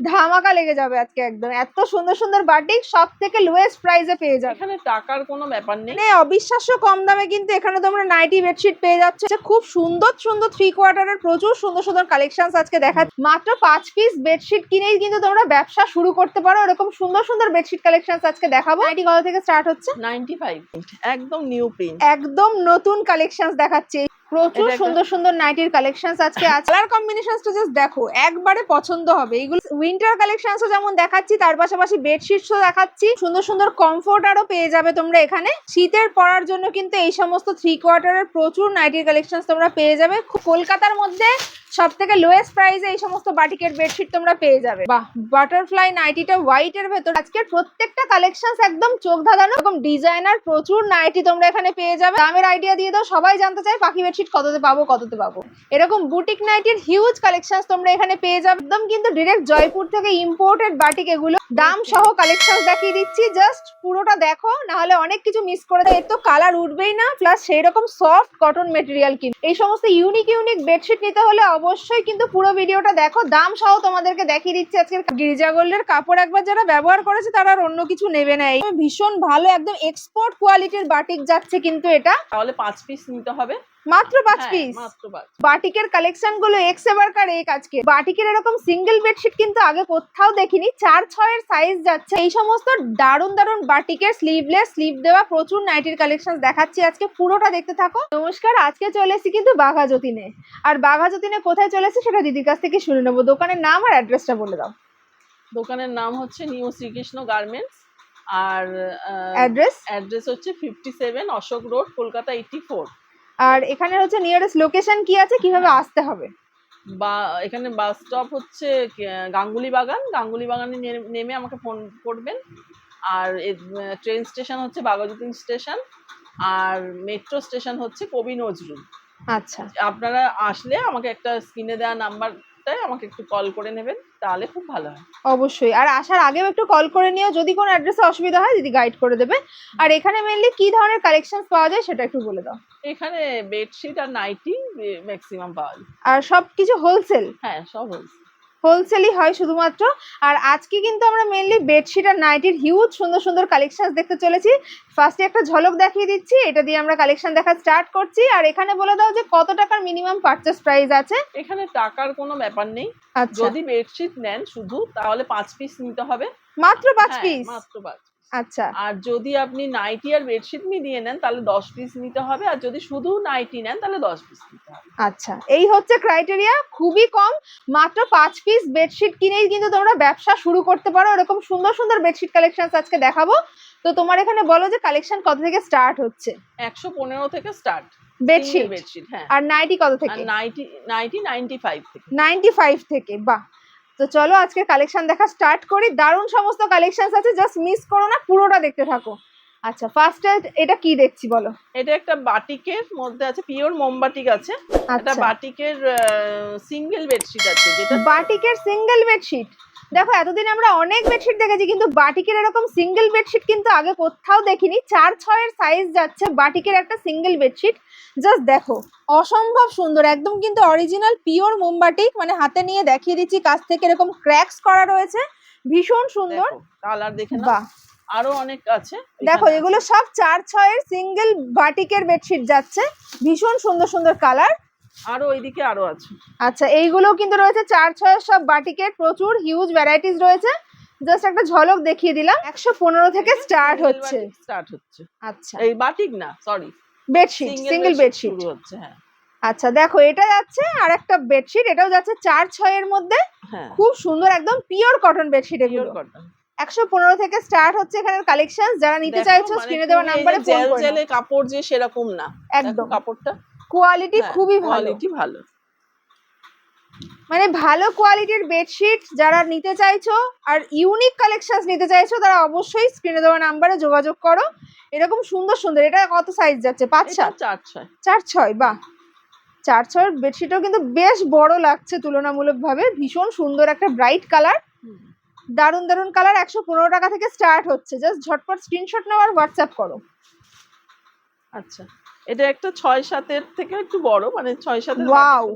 ধামাকা লেগে যাবে আজকে একদম। এত সুন্দর সুন্দর বাটিক সব থেকে লোয়েস্ট প্রাইসে পেয়ে যাবে। এখানে টাকার কোনো ব্যাপার নেই। মানে অবিশ্বাস্য কম দামে কিন্তু এখানে তোমরা নাইটি বেডশিট পেয়ে যাচ্ছ। খুব সুন্দর সুন্দর থ্রি কোয়ার্টারের প্রচুর সুন্দর সুন্দর কালেকশন আজকে দেখা মাত্র পাঁচ পিস বেডশিট কিনেই কিন্তু তোমরা ব্যবসা শুরু করতে পারো। এরকম সুন্দর সুন্দর বেডশিট কালেকশন আজকে দেখাবো। নাইটি কত থেকে স্টার্ট হচ্ছে? নাইনটি ফাইভ একদম নিউ প্রিন্ট একদম নতুন কালেকশন দেখাচ্ছে। প্রচুর সুন্দর সুন্দর নাইটির কালেকশন আজকে আছে। কালার কম্বিনেশনসটা জাস্ট দেখো একবারে পছন্দ হবে। এইগুলো উইন্টার কালেকশনসও যেমন দেখাচ্ছি তার পাশাপাশি বেডশিটসও দেখাচ্ছি। সুন্দর সুন্দর কমফোর্ট আরও পেয়ে যাবে তোমরা এখানে। শীতের পরার জন্য কিন্তু এই সমস্ত থ্রি কোয়ার্টারের প্রচুর নাইটির কালেকশন তোমরা পেয়ে যাবে। কলকাতার মধ্যে সব থেকে লোয়েস্ট প্রাইসে এই সমস্ত বাটিকের বেডশিট তোমরা পেয়ে যাবে। বাহ বাটারফ্লাই নাইটিটা হোয়াইট এর ভেতর। আজকের প্রত্যেকটা কালেকশন একদম চোখ ধাঁধানো এরকম ডিজাইনার প্রচুর নাইটি তোমরা এখানে পেয়ে যাবে। দামের আইডিয়া দিয়ে দাও, সবাই জানতে চায় পাখি বেডশিট কততে পাবো কততে পাবো। এরকম বুটিক নাইটির হিউজ কালেকশন তোমরা এখানে পেয়ে যাবে। একদম কিন্তু ডিরেক্ট জয়পুর থেকে ইম্পোর্টেড বাটিক এগুলো। দাম সহ কালেকশন দেখিয়ে দিচ্ছি। জাস্ট পুরোটা দেখো না হলে অনেক কিছু মিস করে দেয়। এর তো কালার উঠবেই না প্লাস সেই রকম সফট কটন মেটেরিয়াল কিন্তু এই সমস্ত ইউনিক ইউনিক বেডশিট নিতে হলে অবশ্যই কিন্তু পুরো ভিডিওটা দেখো। দাম সহ তোমাদেরকে দেখিয়ে দিচ্ছি আজকে গিরিজা গোল্ডের কাপড় একবার যারা ব্যবহার করেছে, তারা আর অন্য কিছু নেবে না। ভীষণ ভালো, একদম এক্সপোর্ট কোয়ালিটির বাটিক যাচ্ছে কিন্তু এটা। তাহলে পাঁচ পিস নিতে হবে। মাত্র পাঁচ হ্যাঁ, পিস বাটিকের কালেকশনগুলো এক্স এবারকার এক আজকে বাটিকের এরকম সিঙ্গেল বেডশিট কিন্তু আগে কোথাও দেখিনি। চার ছয়ের সাইজ যাচ্ছে। এই সমস্ত দারুণ দারুণ বাটিকের স্লিভলেস স্লিভ দেওয়া প্রচুর নাইটির কালেকশন দেখাচ্ছি আজকে। পুরোটা দেখতে থাকো। নমস্কার আজকে চলে এসেছি কিন্তু বাঘা যতীনে। আর বাঘা যতীনে কোথায় চলে এসেছি সেটা দিদির কাছ থেকে শুনে নেব। দোকানের নাম আর অ্যাড্রেসটা বলে দাও। দোকানের নাম হচ্ছে নিউ শ্রীকৃষ্ণ গার্মেন্টস। আর অ্যাড্রেস অ্যাড্রেস হচ্ছে fifty seven Ashok road Kolkata eighty four আর এখানে হচ্ছে নিয়ারেস্ট লোকেশন কি আছে? কীভাবে আসতে হবে? বা এখানে বাস স্টপ হচ্ছে গাঙ্গুলি বাগান। গাঙ্গুলি বাগানে নেমে আমাকে ফোন করবেন। আর ট্রেন স্টেশন হচ্ছে বাঘাযতীন স্টেশন আর মেট্রো স্টেশন হচ্ছে কবি নজরুল। আচ্ছা। আপনারা আসলে আমাকে একটা স্ক্রিনে দেওয়া নাম্বারটায় আমাকে একটু কল করে নেবেন তাহলে খুব ভালো হয়। অবশ্যই। আর আসার আগেও একটু কল করে নিও যদি কোনো অ্যাড্রেসে অসুবিধা হয় দিদি গাইড করে দেবে। আর এখানে মেনলি কি ধরনের কালেকশন পাওয়া যায় সেটা একটু বলে দাও। এখানে বেডশিট আর নাইটি ম্যাক্সিমাম পাওয়া যায়। আর সব কিছু হোলসেল হ্যাঁ সব হয়েছে হোলসেলই হয় শুধুমাত্র। আর আজকে কিন্তু আমরা মেনলি বেডশিট আর নাইটির হিউজ সুন্দর সুন্দর কালেকশন দেখতে চলেছি। ফার্স্টে একটা ঝলক দেখিয়ে দিচ্ছি এটা দিয়ে আমরা কালেকশন দেখা স্টার্ট করছি। আর এখানে বলে দাও যে কত টাকার মিনিমাম পারচেস প্রাইস আছে? এখানে টাকার কোনো ব্যাপার নেই। আচ্ছা। যদি বেডশিট নেন শুধু তাহলে পাঁচ পিস নিতে হবে। মাত্র পাঁচ হ্যাঁ, পিস মাত্র পাঁচ। আচ্ছা। আর যদি আপনি নাইটি আর বেডশিট মিলিয়ে নেন তাহলে দশ পিস নিতে হবে। আর যদি শুধু নাইটি নেন তাহলে দশ পিস নিতে হবে। আচ্ছা এই হচ্ছে ক্রাইটেরিয়া খুবই কম মাত্র পাঁচ পিস বেডশিট কিনেই কিন্তু তোমরা ব্যবসা শুরু করতে পারো। এরকম সুন্দর সুন্দর বেডশিট কালেকশন আজকে দেখাবো। তো তোমার এখানে বলো যে কালেকশন কত থেকে স্টার্ট হচ্ছে? একশো পনেরো থেকে স্টার্ট বেডশিট বেডশিট হ্যাঁ। আর নাইটি কত থেকে? নাইটি নাইটি নাইনটি ফাইভ থেকে। নাইনটি ফাইভ থেকে বাহ। তো চলো আজকে কালেকশন দেখা স্টার্ট করি। দারুণ সমস্ত কালেকশন আছে জাস্ট মিস করো না, পুরোটা দেখতে থাকো। আচ্ছা ফার্স্টে এটা কি দেখছি বলো? এটা একটা বাটিকের মধ্যে আছে পিওর মোমবাটিক আছে। এটা আচ্ছা। বাটিকের সিঙ্গেল বেডশিট আছে যেটা বাটিকের সিঙ্গেল বেডশিট দেখো এতদিন আমরা অনেক বেডশিট দেখেছি কিন্তু বাটিকের এরকম সিঙ্গেল বেডশিট কিন্তু আগে কোথাও দেখিনি। চার ছয়ের সাইজ যাচ্ছে বাটিকের একটা সিঙ্গেল বেডশিট জাস্ট দেখো অসম্ভব সুন্দর একদম কিন্তু অরিজিনাল পিওর মোমবাটিক মানে হাতে নিয়ে দেখিয়ে দিচ্ছি কাছ থেকে এরকম ক্র্যাকস করা রয়েছে। ভীষণ সুন্দর। কালার দেখে বাহ। আরও অনেক আছে দেখো এগুলো সব চার ছয়ের সিঙ্গেল বাটিকের বেডশিট যাচ্ছে। ভীষণ সুন্দর সুন্দর কালার। আরও ওইদিকে আরও আছে। আচ্ছা এইগুলো কিন্তু রয়েছে চার ছয়ের সব বাটিকের প্রচুর হিউজ ভ্যারাইটিস রয়েছে। জাস্ট একটা ঝলক দেখিয়ে দিলাম। একশো পনেরো থেকে স্টার্ট হচ্ছে। স্টার্ট হচ্ছে। আচ্ছা। এই বাটিক না সরি বেডশিট সিঙ্গেল বেডশিট হচ্ছে হ্যাঁ। আচ্ছা দেখো এটা যাচ্ছে আর একটা বেডশিট এটাও যাচ্ছে চার ছয়ের মধ্যে। হ্যাঁ। খুব সুন্দর একদম পিওর কটন বেডশিট এগুলো। কটন একশো পনেরো থেকে স্টার্ট হচ্ছে এখানের কালেকশন যারা নিতে চাইছো স্ক্রিনে দেওয়া নাম্বারে ফোন করে জেলে কাপড় যে সেরকম না একদম। কাপড়টা। কোয়ালিটি হ্যাঁ, খুবই ভালো। কোয়ালিটি ভালো। মানে ভালো কোয়ালিটির বেডশিট যারা নিতে চাইছো আর ইউনিক কালেকশন নিতে চাইছো তারা অবশ্যই স্ক্রিনে দেওয়া নাম্বারে যোগাযোগ করো। এরকম সুন্দর সুন্দর। এটা কত সাইজ যাচ্ছে? পাঁচ সাত চার ছয়। চার ছয়? বাহ! চার ছয়ের বেডশিটও কিন্তু বেশ বড় লাগছে তুলনামূলকভাবে। ভীষণ সুন্দর একটা ব্রাইট কালার হুম। দারুণ দারুণ কালার একশো পনেরো টাকা থেকে স্টার্ট হচ্ছে। জাস্ট ঝটপট স্ক্রিনশট নাও আর হোয়াটসঅ্যাপ করো। আচ্ছা এটা একটা ছয় সাতের থেকে একটু বড় মানে ছয় সাতের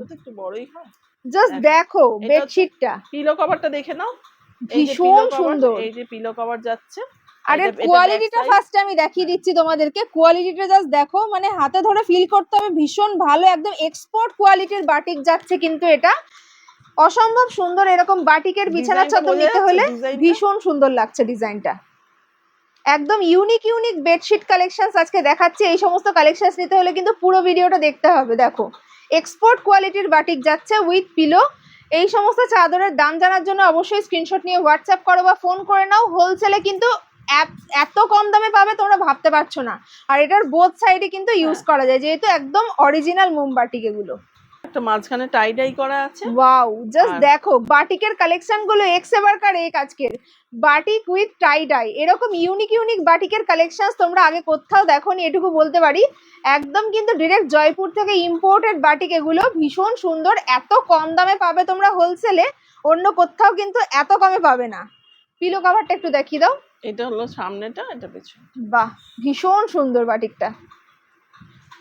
তো একটু বড়ই হয়। জাস্ট দেখো বেডশিটটা পিলো কভারটা দেখে নাও। ভীষণ সুন্দর। এই যে পিলো কভার যাচ্ছে আর এর কোয়ালিটিটা ফার্স্ট আমি দেখিয়ে দিচ্ছি তোমাদেরকে। কোয়ালিটিটা জাস্ট দেখো মানে হাতে ধরে ফিল করতে হবে ভীষণ ভালো একদম এক্সপোর্ট কোয়ালিটির বাটিক যাচ্ছে কিন্তু এটা। অসম্ভব সুন্দর এরকম বাটিকের বিছানা চাদর নিতে হলে ভীষণ সুন্দর লাগছে ডিজাইনটা। একদম ইউনিক ইউনিক বেডশিট কালেকশনস আজকে দেখাচ্ছি। এই সমস্ত কালেকশনস নিতে হলে কিন্তু পুরো ভিডিওটা দেখতে হবে দেখো। এক্সপোর্ট কোয়ালিটির বাটিক যাচ্ছে উইথ পিলো এই সমস্ত চাদরের দাম জানার জন্য অবশ্যই স্ক্রিনশট নিয়ে হোয়াটসঅ্যাপ করো বা ফোন করে নাও। হোলসেলে কিন্তু এত- এত কম দামে পাবে তোমরা ভাবতে পারছ না। আর এটার বোথ সাইডে কিন্তু ইউজ হ্যাঁ। করা যায় যেহেতু একদম অরিজিনাল মোমবাটিক এগুলো। একটা মাঝখানে টাই ডাই করা আছে। ওয়াও জাস্ট দেখো বাটিকের কালেকশনগুলো এক্স এবারকার এক আজকের। বাটিক উইথ টাই ডাই এরকম ইউনিক ইউনিক বাটিকের কালেকশন তোমরা আগে কোথাও দেখোনি এটুকু বলতে পারি। একদম কিন্তু ডিরেক্ট জয়পুর থেকে ইম্পোর্টেড বাটিক এগুলো ভীষণ সুন্দর এত কম দামে পাবে তোমরা হোলসেলে অন্য কোথাও কিন্তু এত কমে পাবে না। পিলো কাভারটা একটু দেখিয়ে দাও। এটা হলো সামনেটা এটা পেছনে বাহ ভীষণ সুন্দর বাটিকটা।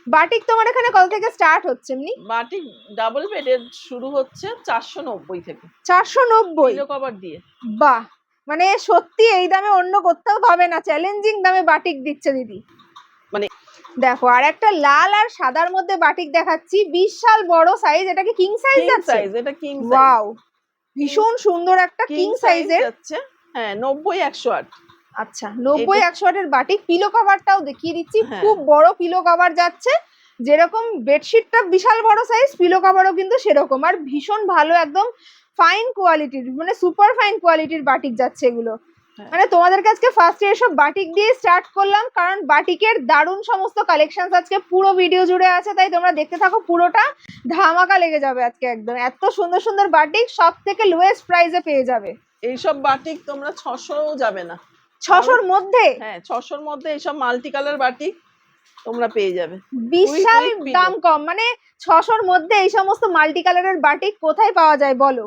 বাটিক তোমার এখানে কত থেকে স্টার্ট হচ্ছে এমনি? বাটিক ডাবল বেডের শুরু হচ্ছে চারশো নব্বই থেকে। চারশো নব্বই? কভার দিয়ে। বাহ! মানে সত্যি এই দামে অন্য কোথাও পাবে না চ্যালেঞ্জিং দামে বাটিক দিচ্ছে দিদি। মানে দেখো আর একটা লাল আর সাদার মধ্যে বাটিক দেখাচ্ছি বিশাল বড় সাইজ এটা কি কিং সাইজ আছে সাইজ এটা কিং সাইজ ওয়াও ভীষণ সুন্দর একটা কিং সাইজের হ্যাঁ নব্বই একশো আট। আচ্ছা নব্বই একশো এর বাটিক পিলো কভারটাও দেখিয়ে দিচ্ছি। হ্যাঁ। খুব বড় পিলো কভার যাচ্ছে। যেরকম বেডশিটটা বিশাল বড় সাইজ পিলো কভারও কিন্তু সেরকম। আর ভীষণ ভালো একদম ফাইন কোয়ালিটির মানে সুপার ফাইন কোয়ালিটির বাটিক যাচ্ছে এগুলো। হ্যাঁ। মানে তোমাদের কাছে ফার্স্টে এসব বাটিক দিয়ে স্টার্ট করলাম কারণ বাটিকের দারুণ সমস্ত কালেকশন আজকে পুরো ভিডিও জুড়ে আছে তাই তোমরা দেখতে থাকো পুরোটা ধামাকা লেগে যাবে আজকে একদম। এত সুন্দর সুন্দর বাটিক সব থেকে লোয়েস্ট প্রাইসে পেয়ে যাবে। এইসব বাটিক তোমরা ছশোও যাবে না। ছশোর মধ্যে? হ্যাঁ ছশোর মধ্যে এইসব মাল্টি কালার বাটিক তোমরা পেয়ে যাবে। বিশাল দাম কম মানে ছশোর মধ্যে এই সমস্ত মাল্টি কালারের বাটিক কোথায় পাওয়া যায় বলো?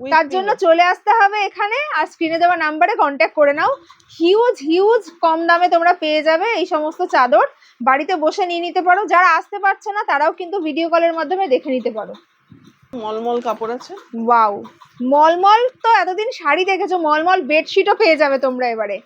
তার জন্য চলে আসতে হবে এখানে আর স্ক্রিনে দেওয়া নাম্বারে কন্ট্যাক্ট করে নাও। হিউজ হিউজ কম দামে তোমরা পেয়ে যাবে এই সমস্ত চাদর। বাড়িতে বসে নিয়ে নিতে পারো। যারা আসতে পারছে না তারাও কিন্তু ভিডিও কলের মাধ্যমে দেখে নিতে পারো। মলমল কাপড় আছে? ওয়াও। মলমল তো এতদিন শাড়ি দেখেছ মলমল বেডশিটও পেয়ে যাবে তোমরা এবারে।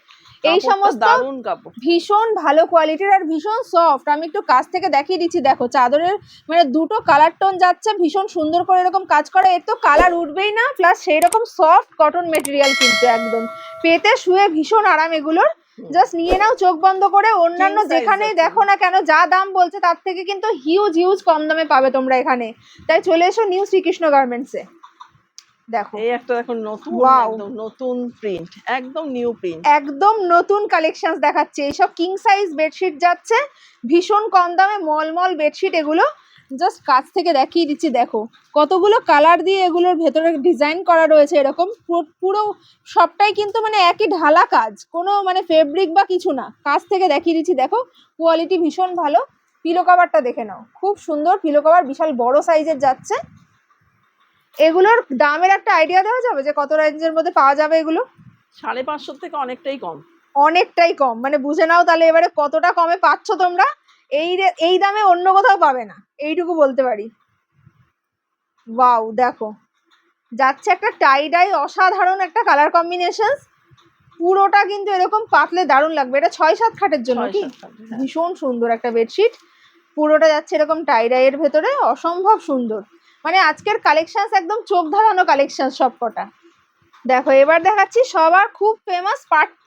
এই সমস্ত দারুণ কাপড়। ভীষণ ভালো কোয়ালিটির আর ভীষণ সফট আমি একটু কাছ থেকে দেখিয়ে দিচ্ছি দেখো চাদরের মানে দুটো কালার টোন যাচ্ছে ভীষণ সুন্দর করে এরকম কাজ করা। এর তো কালার উঠবেই না প্লাস সেই রকম সফট কটন মেটেরিয়াল কিন্তু একদম। পেতে শুয়ে ভীষণ আরাম এগুলোর। জাস্ট নিয়ে নাও চোখ বন্ধ করে অন্যান্য যেখানেই দেখো না কেন যা দাম বলছে তার থেকে কিন্তু হিউজ হিউজ কম দামে পাবে তোমরা এখানে। তাই চলে এসো নিউ শ্রীকৃষ্ণ গার্মেন্টসে দেখো। এই একটা দেখো নতুন. একদম নতুন প্রিন্ট একদম নিউ প্রিন্ট একদম নতুন কালেকশন দেখাচ্ছে। এইসব কিং সাইজ বেডশিট যাচ্ছে ভীষণ কম দামে মলমল বেডশিট এগুলো জাস্ট কাছ থেকে দেখিয়ে দিচ্ছি দেখো। কতগুলো কালার দিয়ে এগুলোর ভেতরে ডিজাইন করা রয়েছে এরকম। পুরো- সবটাই কিন্তু মানে একই ঢালা কাজ। কোনো মানে ফেব্রিক বা কিছু না। কাছ থেকে দেখিয়ে দিচ্ছি দেখো। কোয়ালিটি ভীষণ ভালো। পিলো কভারটা দেখে নাও। খুব সুন্দর পিলো কভার বিশাল বড় সাইজের যাচ্ছে। এগুলোর দামের একটা আইডিয়া দেওয়া যাবে যে কত রেঞ্জের মধ্যে পাওয়া যাবে এগুলো? সাড়ে পাঁচশো থেকে অনেকটাই কম। অনেকটাই কম। মানে বুঝে নাও তাহলে এবারে কতটা কমে পাচ্ছ তোমরা? এই এই দামে অন্য কোথাও পাবে না। এইটুকু বলতে পারি। ওয়াও দেখো। যাচ্ছে একটা টাই ডাই অসাধারণ একটা কালার কম্বিনেশন পুরোটা কিন্তু এরকম পাতলে দারুণ লাগবে। এটা ছয় সাত খাটের জন্য কি? হ্যাঁ। ভীষণ সুন্দর একটা বেডশিট পুরোটা যাচ্ছে এরকম টাই ডাইয়ের ভেতরে। অসম্ভব সুন্দর। মানে আজকের কালেকশন একদম চোখ ধাঁধানো কালেকশন সব কটা দেখো এবার দেখাচ্ছি সবার খুব ফেমাস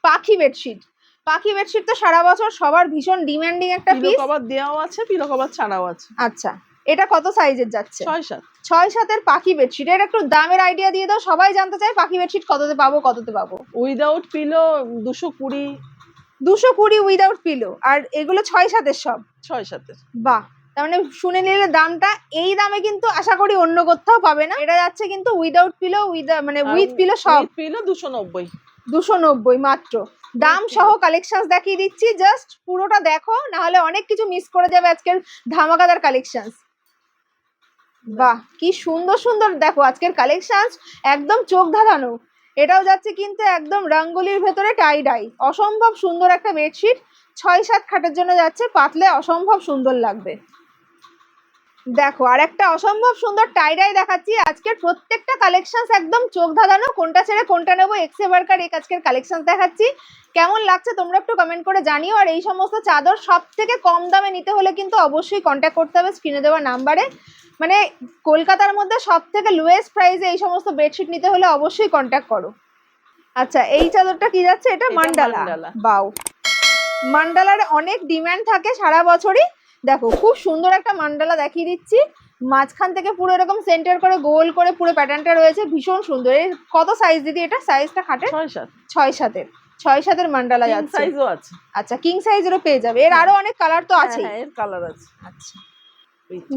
পাখি বেডশিট পাখি বেডশিট তো সারা বছর সবার ভীষণ ডিমান্ডিং একটা পিলো পিস কভার দেওয়াও আছে পিলো কভার ছাড়াও আছে। আচ্ছা এটা কত সাইজের যাচ্ছে? ছয় সাত। ছয় সাতের পাখি বেডশিট এর একটু দামের আইডিয়া দিয়ে দাও সবাই জানতে চায় পাখি বেডশিট কততে পাবো কততে পাবো। উইদাউট পিলো দুশো কুড়ি। দুশো কুড়ি উইদাউট পিলো আর এগুলো ছয় সাতের সব। ছয় সাতের। বাহ তার মানে শুনে নিলে দামটা এই দামে কিন্তু আশা করি অন্য কোথাও পাবে না। এটা যাচ্ছে কিন্তু উইদাউট পিলো উইথ মানে উইথ পিলো সব। পিলো দুশো নব্বই। দুশো নব্বই মাত্র। দাম সহ কালেকশন দেখিয়ে দিচ্ছি। জাস্ট পুরোটা দেখো না হলে অনেক কিছু মিস করে যাবে আজকের ধামাকাদার কালেকশন বাহ কি সুন্দর সুন্দর দেখো আজকের কালেকশন একদম চোখ ধাঁধানো। এটাও যাচ্ছে কিন্তু একদম রঙ্গোলির ভেতরে টাই ডাই অসম্ভব সুন্দর একটা বেডশিট ছয় সাত খাটের জন্য যাচ্ছে পাতলে অসম্ভব সুন্দর লাগবে। দেখো আর একটা অসম্ভব সুন্দর টাইডাই দেখাচ্ছি। আজকের প্রত্যেকটা কালেকশন একদম চোখ ধাঁধানো কোনটা ছেড়ে কোনটা নেব এক্সে বার্কার এক আজকের কালেকশন দেখাচ্ছি। কেমন লাগছে তোমরা একটু কমেন্ট করে জানিও। আর এই সমস্ত চাদর সব থেকে কম দামে নিতে হলে কিন্তু অবশ্যই কন্ট্যাক্ট করতে হবে স্ক্রিনে দেওয়া নাম্বারে মানে কলকাতার মধ্যে সব থেকে লোয়েস্ট প্রাইসে এই সমস্ত বেডশিট নিতে হলে অবশ্যই কন্ট্যাক্ট করো। আচ্ছা এই চাদরটা কি যাচ্ছে? এটা মান্ডালা। বাউ মান্ডালার অনেক ডিমান্ড থাকে সারা বছরই। দেখো খুব সুন্দর একটা মান্ডালা দেখিয়ে দিচ্ছি। মাঝখান থেকে পুরো এরকম সেন্টার করে গোল করে পুরো প্যাটার্নটা রয়েছে। ভীষণ সুন্দর। এর কত সাইজ দিদি এটা? সাইজটা খাটে ছয় সাত। ছয় সাতের। ছয় সাতের মান্ডালা যাচ্ছে। সাইজও আছে। আচ্ছা কিং সাইজেরও পেয়ে যাবে। এর আরও অনেক কালার তো আছে হ্যাঁ, এর কালার আছে। আচ্ছা।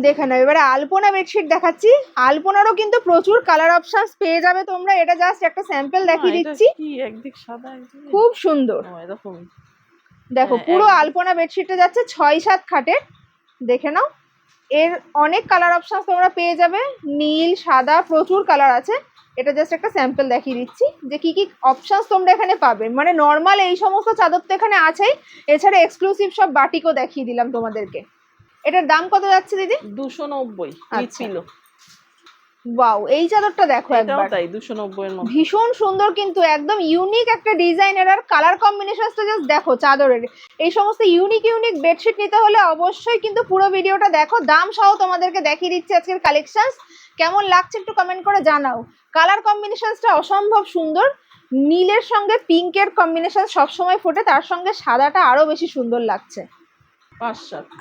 দেখে নাও এবারে আলপনা বেডশিট দেখাচ্ছি। আলপনারও কিন্তু প্রচুর কালার অপশনস পেয়ে যাবে তোমরা। এটা জাস্ট একটা স্যাম্পল দেখিয়ে দিচ্ছি। খুব সুন্দর। দেখো হ্যাঁ, পুরো আলপনা বেডশিটটা যাচ্ছে ছয় সাত খাটের। দেখে নাও। এর অনেক কালার অপশান তোমরা পেয়ে যাবে। নীল সাদা প্রচুর কালার আছে। এটা জাস্ট একটা স্যাম্পল দেখিয়ে দিচ্ছি যে কি কি অপশানস তোমরা এখানে পাবে। মানে নর্মাল এই সমস্ত চাদর তো এখানে আছেই। এছাড়া এক্সক্লুসিভ সব বাটিকও দেখিয়ে দিলাম তোমাদেরকে। এটার দাম কত যাচ্ছে দিদি? দুশো নব্বই। ছিল ওয়াও এই চাদরটা দেখো একবার। তাই দুশো নব্বই এর মধ্যে ভীষণ সুন্দর কিন্তু একদম ইউনিক একটা ডিজাইনের আর কালার কম্বিনেশনসটা জাস্ট দেখো চাদরের। এই সমস্ত ইউনিক ইউনিক বেডশিট নিতে হলে অবশ্যই কিন্তু পুরো ভিডিওটা দেখো। দাম সহ তোমাদেরকে দেখিয়ে দিচ্ছি আজকের কালেকশনস কেমন লাগছে একটু কমেন্ট করে জানাও। কালার কম্বিনেশনসটা অসম্ভব সুন্দর। নীলের সঙ্গে পিঙ্কের কম্বিনেশন সবসময় ফোটে তার সঙ্গে সাদাটা আরও বেশি সুন্দর লাগছে।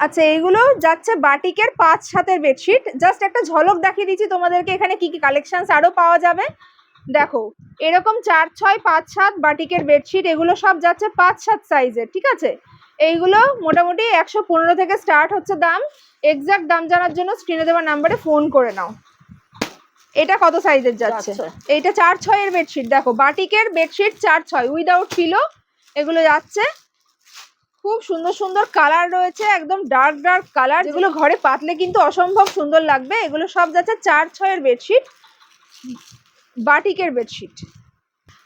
আচ্ছা এইগুলো যাচ্ছে বাটিকের পাঁচ সাতের বেডশিট। জাস্ট একটা ঝলক দেখিয়ে দিচ্ছি তোমাদেরকে এখানে কি কি কালেকশনস আরও পাওয়া যাবে। দেখো এরকম চার ছয় পাঁচ সাত বাটিকের বেডশিট এগুলো সব যাচ্ছে পাঁচ সাত সাইজের ঠিক আছে? এইগুলো মোটামুটি একশো পনেরো থেকে স্টার্ট হচ্ছে দাম। এক্সাক্ট দাম জানার জন্য স্ক্রিনে দেওয়া নাম্বারে ফোন করে নাও। এটা কত সাইজের যাচ্ছে? এইটা চার ছয়ের বেডশিট। দেখো বাটিকের বেডশিট চার ছয় উইদাউট পিলো এগুলো যাচ্ছে খুব সুন্দর সুন্দর কালার রয়েছে একদম ডার্ক ডার্ক কালার। যেগুলো ঘরে পাতলে কিন্তু অসম্ভব সুন্দর লাগবে। এগুলো সব যাচ্ছে চার ছয়ের বেডশিট বাটিকের বেডশিট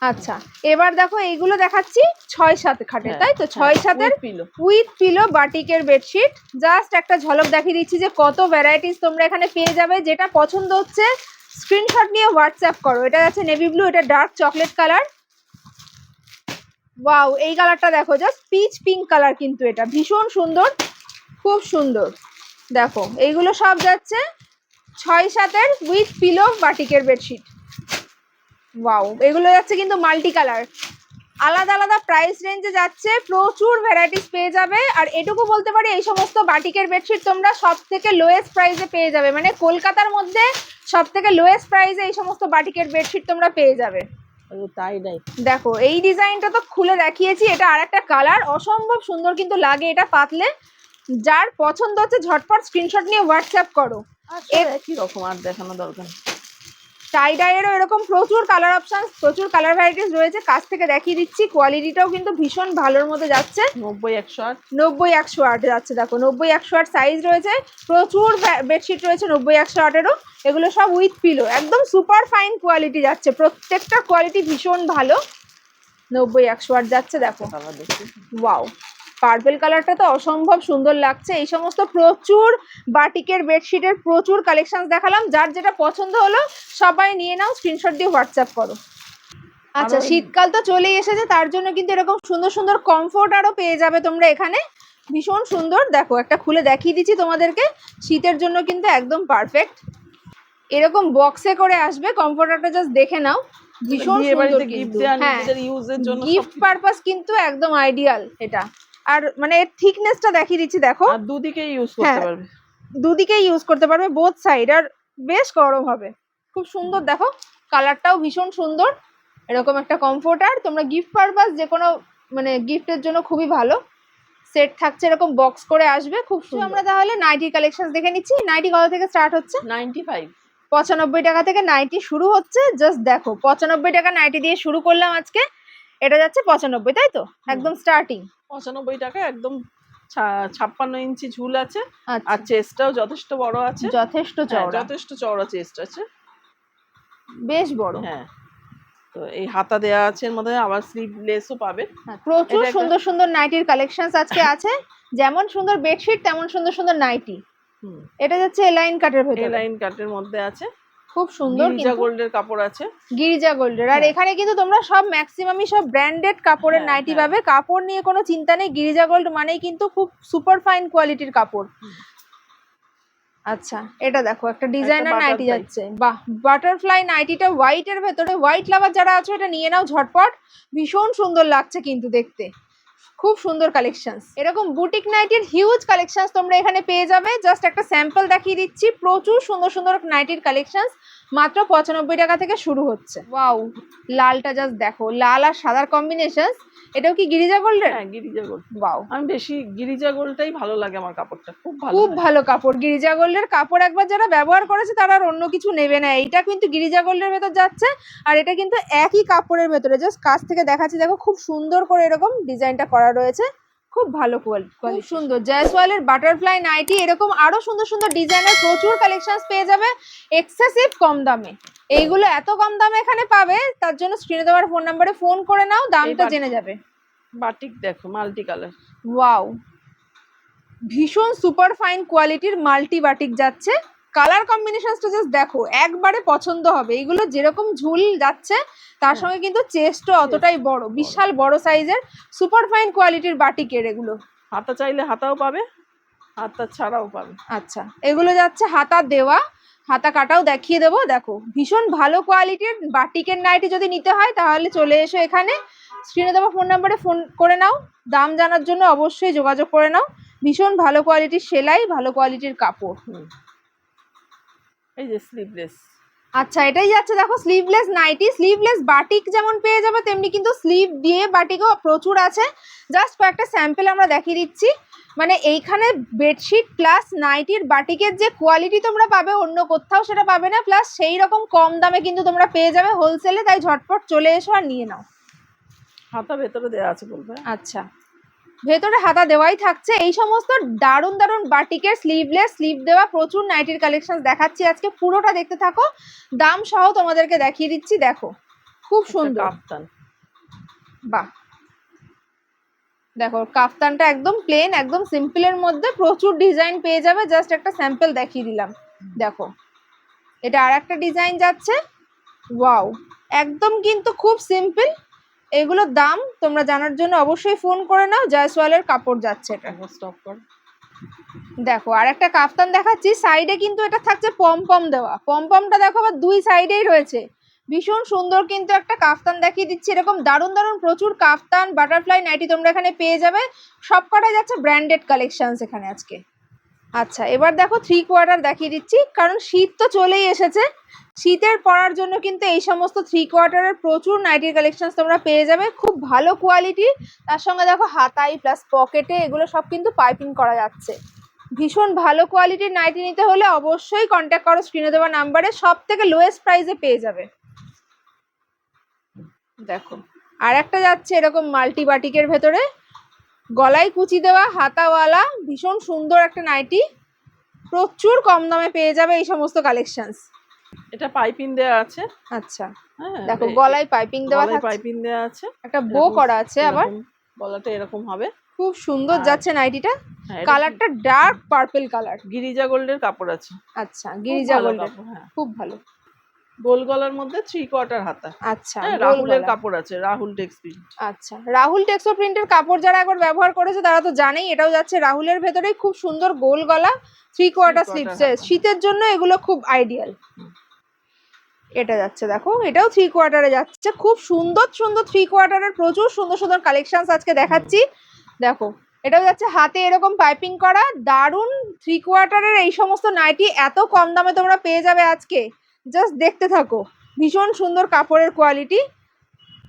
আচ্ছা এবার দেখো এইগুলো দেখাচ্ছি ছয় সাত খাটের তাই তো? ছয় সাতের পিলো উইথ পিলো বাটিকের বেডশিট জাস্ট একটা ঝলক দেখিয়ে দিচ্ছি যে কত ভ্যারাইটিস তোমরা এখানে পেয়ে যাবে। যেটা পছন্দ হচ্ছে স্ক্রিনশট নিয়ে হোয়াটসঅ্যাপ করো। এটা আছে নেভি ব্লু এটা ডার্ক চকলেট কালার ওয়াও এই কালারটা দেখো জাস্ট পিচ পিঙ্ক কালার কিন্তু এটা। ভীষণ সুন্দর, খুব সুন্দর। দেখো, এইগুলো সব যাচ্ছে ছয় সাতের উইথ পিলো বাটিকের বেডশিট ওয়াও এগুলো যাচ্ছে কিন্তু মাল্টি কালার আলাদা আলাদা প্রাইস রেঞ্জে যাচ্ছে, প্রচুর ভ্যারাইটিস পেয়ে যাবে। আর এটুকু বলতে পারি, এই সমস্ত বাটিকের বেডশিট তোমরা সব থেকে লোয়েস্ট প্রাইসে পেয়ে যাবে। মানে কলকাতার মধ্যে সব থেকে লোয়েস্ট প্রাইসে এই সমস্ত বাটিকের বেডশিট তোমরা পেয়ে যাবে। তাই নাই। দেখো এই ডিজাইনটা তো খুলে দেখিয়েছি এটা আরেকটা কালার অসম্ভব সুন্দর কিন্তু লাগে এটা পাতলে। যার পছন্দ হচ্ছে ঝটপট স্ক্রিনশট নিয়ে হোয়াটসঅ্যাপ করো। এর একই রকম আর দেখানো দরকার? নেই। টাই ডাইয়েরও এরকম প্রচুর কালার অপশন প্রচুর কালার ভ্যারাইটিস রয়েছে। কাছ থেকে দেখিয়ে দিচ্ছি কোয়ালিটিটাও কিন্তু ভীষণ ভালোর মধ্যে যাচ্ছে। নব্বই একশো আট। নব্বই একশো আট যাচ্ছে দেখো নব্বই একশো আট সাইজ রয়েছে। প্রচুর বেডশিট রয়েছে নব্বই একশো আটেরও এগুলো সব উইথ পিলো একদম সুপার ফাইন কোয়ালিটি যাচ্ছে। প্রত্যেকটা কোয়ালিটি ভীষণ ভালো। নব্বই একশো আট যাচ্ছে দেখো। ওয়াও পার্পেল কালারটা তো অসম্ভব সুন্দর লাগছে। এই সমস্ত প্রচুর বাটিকের বেডশিটের প্রচুর কালেকশন দেখালাম। যার যেটা পছন্দ হলো সবাই নিয়ে নাও স্ক্রিনশট দিয়ে হোয়াটসঅ্যাপ করো। আচ্ছা শীতকাল তো চলেই এসেছে তার জন্য কিন্তু এরকম সুন্দর সুন্দর কমফোর্ট আরও পেয়ে যাবে তোমরা এখানে। ভীষণ সুন্দর। দেখো একটা খুলে দেখিয়ে দিচ্ছি তোমাদেরকে। শীতের জন্য কিন্তু একদম পারফেক্ট এরকম বক্সে করে আসবে কমফোর্টারটা জাস্ট দেখে নাও। ভীষণ সুন্দর হ্যাঁ। গিফট পারপাস কিন্তু একদম আইডিয়াল এটা। আর মানে এর থিকনেসটা দেখিয়ে দিচ্ছি দেখো। আর দুদিকে ইউজ করতে হ্যাঁ। পারবে। দুদিকেই ইউজ করতে পারবে বোথ সাইড আর বেশ গরম হবে। খুব সুন্দর দেখো কালারটাও ভীষণ সুন্দর। এরকম একটা কমফোর্টার তোমরা গিফট পারপাস যে কোনো মানে গিফটের জন্য খুবই ভালো। সেট থাকছে এরকম বক্স করে আসবে। খুব সুন্দর। আমরা তাহলে নাইটি কালেকশন দেখে নিচ্ছি। নাইটি কত থেকে স্টার্ট হচ্ছে? নাইনটি ফাইভ পঁচানব্বই টাকা থেকে নাইটি শুরু হচ্ছে। জাস্ট দেখো পঁচানব্বই টাকা নাইটি দিয়ে শুরু করলাম আজকে। এটা যাচ্ছে পঁচানব্বই তাই তো? একদম স্টার্টিং পঁচানব্বই টাকা একদম ছাপ্পান্ন ইঞ্চি ঝুল আছে। আর আচ্ছা চেস্টটাও যথেষ্ট বড় আছে। যথেষ্ট হ্যাঁ, চওড়া। যথেষ্ট চওড়া চেস্ট আছে। বেশ বড়। হ্যাঁ। তো এই হাতা দেওয়া আছে এর মধ্যে আবার স্লিভলেসও পাবে হ্যাঁ, প্রচুর সুন্দর সুন্দর নাইটির কালেকশন আজকে আছে। যেমন সুন্দর বেডশিট তেমন সুন্দর সুন্দর নাইটি এটা যাচ্ছে এলাইন কাটের ভেতরে। লাইন কাটের মধ্যে আছে। খুব সুন্দর গিরিজা গোল্ডের কাপড় আছে। গিরিজা গোল্ডের। আর হ্যাঁ। এখানে কিন্তু তোমরা সব ম্যাক্সিমামই সব ব্র্যান্ডেড কাপড়ের হ্যাঁ, নাইটি হ্যাঁ। পাবে। কাপড় নিয়ে কোনো চিন্তা নেই। গিরিজা গোল্ড মানেই কিন্তু খুব সুপার ফাইন কোয়ালিটির কাপড়। আচ্ছা এটা দেখো একটা ডিজাইনার নাইটি যাচ্ছে। বাহ বাটারফ্লাই নাইটিটা হোয়াইট এর ভেতরে। হোয়াইট লাভার যারা আছো এটা নিয়ে নাও ঝটপট। ভীষণ সুন্দর লাগছে কিন্তু দেখতে। খুব সুন্দর কালেকশন এরকম বুটিক নাইটির হিউজ কালেকশন তোমরা এখানে পেয়ে যাবে। জাস্ট একটা স্যাম্পল দেখিয়ে দিচ্ছি। প্রচুর সুন্দর সুন্দর নাইটির কালেকশনস মাত্র পঁচানব্বই টাকা থেকে শুরু হচ্ছে। ওয়াও লালটা জাস্ট দেখো লাল আর সাদার কম্বিনেশন এটাও কি গিরিজা গোল্ডের? হ্যাঁ গিরিজা গোল্ড। ওয়াও আমি বেশি গিরিজা গোল্ডটাই ভালো লাগে আমার কাপড়টা খুব ভালো খুব ভালো কাপড়। গিরিজা গোল্ডের কাপড় একবার যারা ব্যবহার করেছে তারা আর অন্য কিছু নেবে না। এটা কিন্তু গিরিজা গোল্ডের ভেতর যাচ্ছে আর এটা কিন্তু একই কাপড়ের ভেতরে। জাস্ট কাছ থেকে দেখাচ্ছি দেখো খুব সুন্দর করে এরকম ডিজাইনটা করা রয়েছে। খুব ভালো কোয়ালিটি খুব সুন্দর। জয়সওয়ালের বাটারফ্লাই নাইটি এরকম আরও সুন্দর সুন্দর ডিজাইনের প্রচুর কালেকশনস পেয়ে যাবে। এক্সেসিভ কম দামে। এইগুলো এত কম দামে এখানে পাবে তার জন্য স্ক্রিনে দেওয়ার ফোন নাম্বারে ফোন করে নাও দামটা জেনে যাবে। বাটিক দেখো মাল্টি কালার ওয়াও ভীষণ সুপার ফাইন কোয়ালিটির মাল্টি বাটিক যাচ্ছে। কালার কম্বিনেশনসটা জাস্ট দেখো একবারে পছন্দ হবে। এগুলো যেরকম ঝুল যাচ্ছে তার হ্যাঁ। সঙ্গে কিন্তু চেস্টও অতটাই বড় বিশাল বড় সাইজের সুপার ফাইন কোয়ালিটির বাটিকের এগুলো। হাতা চাইলে হাতাও পাবে হাতা ছাড়াও পাবে। আচ্ছা এগুলো যাচ্ছে হাতা দেওয়া হাতা কাটাও দেখিয়ে দেবো। দেখো ভীষণ ভালো কোয়ালিটির বাটিকের নাইটি যদি নিতে হয় তাহলে চলে এসো এখানে। স্ক্রিনে দেওয়া ফোন নাম্বারে ফোন করে নাও। দাম জানার জন্য অবশ্যই যোগাযোগ করে নাও। ভীষণ ভালো কোয়ালিটির সেলাই ভালো কোয়ালিটির কাপড়। হুম। এই যে স্লিভলেস আচ্ছা এটাই যাচ্ছে দেখো স্লিভলেস নাইটি স্লিভলেস বাটিক যেমন পেয়ে যাবে তেমনি কিন্তু স্লিভ দিয়ে বাটিকও প্রচুর আছে। জাস্ট কয়েকটা স্যাম্পল আমরা দেখিয়ে দিচ্ছি। মানে এইখানে বেডশিট প্লাস নাইটির বাটিকের যে কোয়ালিটি তোমরা পাবে অন্য কোথাও সেটা পাবে না। প্লাস সেই রকম কম দামে কিন্তু তোমরা পেয়ে যাবে হোলসেলে তাই ঝটপট চলে এসো আর নিয়ে নাও। হাতা ভেতরে দেওয়া আছে বলবে। আচ্ছা। ভেতরে হাতা দেওয়াই থাকছে। এই সমস্ত দারুণ দারুণ বাটিকের স্লিভলেস স্লিভ দেওয়া প্রচুর নাইটির কালেকশন দেখাচ্ছি আজকে। পুরোটা দেখতে থাকো। দাম সহ তোমাদেরকে দেখিয়ে দিচ্ছি দেখো। খুব সুন্দর। কাপ্তান বাহ। দেখো কাফতানটা একদম প্লেন একদম সিম্পলের মধ্যে প্রচুর ডিজাইন পেয়ে যাবে। জাস্ট একটা স্যাম্পল দেখিয়ে দিলাম। দেখো এটা আর একটা ডিজাইন যাচ্ছে। ওয়াও একদম কিন্তু খুব সিম্পল এগুলোর দাম তোমরা জানার জন্য অবশ্যই ফোন করে নাও জয়সওয়ালের কাপড় যাচ্ছে এটা। দেখো আর একটা কাফতান দেখাচ্ছি সাইডে কিন্তু এটা থাকছে পমপম দেওয়া। পমপমটা দেখো আবার দুই সাইডেই রয়েছে। ভীষণ সুন্দর কিন্তু একটা কাফতান দেখিয়ে দিচ্ছি এরকম দারুণ দারুণ প্রচুর কাফতান বাটারফ্লাই নাইটি তোমরা এখানে পেয়ে যাবে। সব কটাই যাচ্ছে ব্র্যান্ডেড কালেকশনস এখানে আজকে। আচ্ছা এবার দেখো থ্রি কোয়ার্টার দেখিয়ে দিচ্ছি, কারণ শীত তো চলেই এসেছে। শীতের পরার জন্য কিন্তু এই সমস্ত থ্রি কোয়ার্টারের প্রচুর নাইটির কালেকশনস তোমরা পেয়ে যাবে, খুব ভালো কোয়ালিটি তার সঙ্গে দেখো হাতাই প্লাস পকেটে এগুলো সব কিন্তু পাইপিং করা যাচ্ছে। ভীষণ ভালো কোয়ালিটির নাইটি নিতে হলে অবশ্যই কন্ট্যাক্ট করো স্ক্রিনে দেওয়া নাম্বারে সব থেকে লোয়েস্ট প্রাইসে পেয়ে যাবে। দেখো আর একটা যাচ্ছে এরকম মাল্টি বাটিকের ভেতরে। গলায় কুচি দেওয়া হাতাওয়ালা ভীষণ সুন্দর একটা নাইটি। প্রচুর কম দামে পেয়ে যাবে এই সমস্ত কালেকশনস এটা পাইপিং দেওয়া আছে। আচ্ছা। হ্যাঁ দেখো গলায় পাইপিং দেওয়া গলায় পাইপিং দেওয়া আছে। একটা বো করা আছে আবার। গলাটা এরকম হবে। খুব সুন্দর যাচ্ছে নাইটিটা। হ্যাঁ, কালারটা ডার্ক পার্পল কালার গিরিজা গোল্ডের কাপড় আছে। আচ্ছা গিরিজা গোল্ডের। হ্যাঁ। খুব ভালো। গোল গলার মধ্যে থ্রি কোয়ার্টার হাতা। আচ্ছা হ্যাঁ রাহুলের কাপড় আছে রাহুল টেক্স প্রিন্ট। আচ্ছা রাহুল টেক্সো প্রিন্টের কাপড় যারা একবার ব্যবহার করেছে তারা তো জানেই এটাও যাচ্ছে রাহুলের ভেতরেই খুব সুন্দর গোল গলা থ্রি কোয়ার্টার স্লিপস শীতের জন্য এগুলো খুব আইডিয়াল এটা যাচ্ছে দেখো এটাও থ্রি কোয়ার্টারে যাচ্ছে। খুব সুন্দর সুন্দর থ্রি কোয়ার্টারের প্রচুর সুন্দর সুন্দর কালেকশনস আজকে দেখাচ্ছি। দেখো এটাও যাচ্ছে হাতে এরকম পাইপিং করা। দারুণ থ্রি কোয়ার্টারের এই সমস্ত নাইটি এত কম দামে তোমরা পেয়ে যাবে আজকে। জাস্ট দেখতে থাকো। ভীষণ সুন্দর কাপড়ের কোয়ালিটি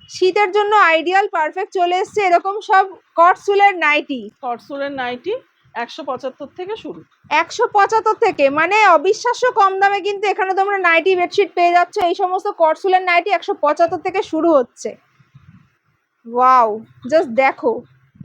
শীতের জন্য আইডিয়াল পারফেক্ট চলে এসছে। এরকম সব কটসুলের নাইটি কটসুরের নাইটি একশো পঁচাত্তর থেকে শুরু। একশো পঁচাত্তর থেকে। মানে অবিশ্বাস্য কম দামে কিন্তু এখানে তোমরা নাইটি বেডশিট পেয়ে যাচ্ছ। এই সমস্ত কটসুলের নাইটি একশো পঁচাত্তর থেকে শুরু হচ্ছে। ওয়াও জাস্ট দেখো।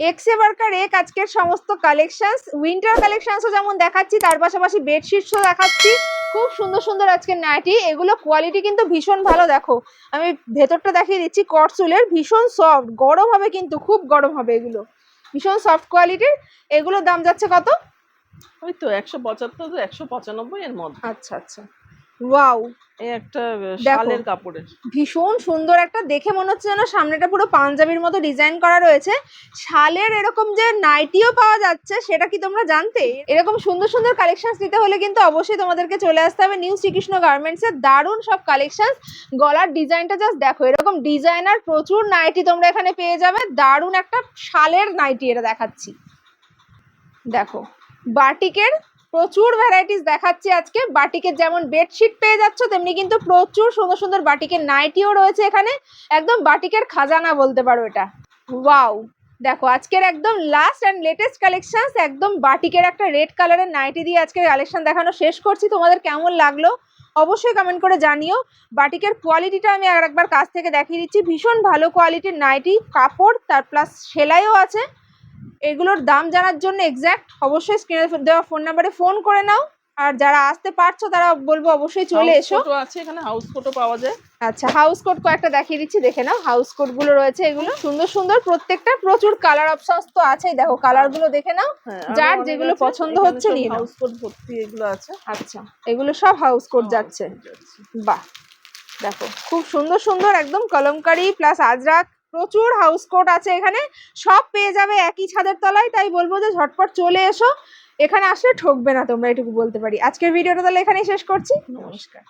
এক্সে বার্কার এক আজকের সমস্ত কালেকশনস উইন্টার কালেকশনসও যেমন দেখাচ্ছি তার পাশাপাশি বেডশিটসও দেখাচ্ছি। খুব সুন্দর সুন্দর আজকের নাইটি এগুলো কোয়ালিটি কিন্তু ভীষণ ভালো দেখো। আমি ভেতরটা দেখিয়ে দিচ্ছি কটসুলের ভীষণ সফট গরম হবে কিন্তু খুব গরম হবে এগুলো। ভীষণ সফট কোয়ালিটির এগুলোর দাম যাচ্ছে কত? ওই তো একশো পঁচাত্তর একশো পঁচানব্বই এর মধ্যে। আচ্ছা আচ্ছা। ওয়াও একটা শালের কাপড়ের। ভীষণ সুন্দর একটা দেখে মনে হচ্ছে যেন সামনেটা পুরো পাঞ্জাবির মতো ডিজাইন করা রয়েছে। শালের এরকম যে নাইটিও পাওয়া যাচ্ছে সেটা কি তোমরা জানতে? এরকম সুন্দর সুন্দর কালেকশন নিতে হলে কিন্তু অবশ্যই তোমাদেরকে চলে আসতে হবে নিউ শ্রীকৃষ্ণ গার্মেন্টস এর। দারুণ সব কালেকশন গলার ডিজাইনটা জাস্ট দেখো এরকম ডিজাইনার প্রচুর নাইটি তোমরা এখানে পেয়ে যাবে। দারুণ একটা শালের নাইটি এটা দেখাচ্ছি। দেখো বাটিকের প্রচুর ভ্যারাইটিস দেখাচ্ছি আজকে। বাটিকের যেমন বেডশিট পেয়ে যাচ্ছ, তেমনি কিন্তু প্রচুর সুন্দর সুন্দর বাটিকের নাইটিও রয়েছে এখানে। একদম বাটিকের খাজানা বলতে পারো এটা। ওয়াও দেখো, আজকের একদম লাস্ট অ্যান্ড লেটেস্ট কালেকশন একদম বাটিকের একটা রেড কালারের নাইটি দিয়ে আজকের কালেকশন দেখানো শেষ করছি। তোমাদের কেমন লাগল অবশ্যই কমেন্ট করে জানিও। বাটিকের কোয়ালিটিটা আমি আর একবার কাছ থেকে দেখিয়ে দিচ্ছি। ভীষণ ভালো কোয়ালিটির নাইটি কাপড়, তার প্লাস সেলাইও আছে। এগুলোর দাম জানার জন্য এক্স্যাক্ট অবশ্যই স্ক্রিনে দেওয়া ফোন নাম্বারে ফোন করে নাও। আর যারা আসতে পারছ তারা বলব অবশ্যই চলে এসো। আছে এখানে হাউস কোটও পাওয়া যায়। আচ্ছা হাউস কোট কয়েকটা দেখিয়ে দিচ্ছি দেখে নাও হাউস কোটগুলো রয়েছে এগুলো। সুন্দর সুন্দর প্রত্যেকটা প্রচুর কালার অপশনস তো আছেই। দেখো কালারগুলো দেখে নাও। হ্যাঁ যার যেগুলো পছন্দ হচ্ছে নিয়ে হাউস কোট ভর্তি এগুলো আছে। আচ্ছা এগুলো সব হাউস কোট যাচ্ছে। যাচ্ছে। বাহ দেখো খুব সুন্দর সুন্দর একদম কলমকারি প্লাস আজরাক। প্রচুর হাউস কোট আছে এখানে। সব পেয়ে যাবে একই ছাদের তলায়, তাই বলব যে ঝটপট চলে এসো। এখানে আসলে ঠকবে না তোমরা, এটুকু বলতে পারি। আজকের ভিডিওটা তাহলে এখানেই শেষ করছি। নমস্কার।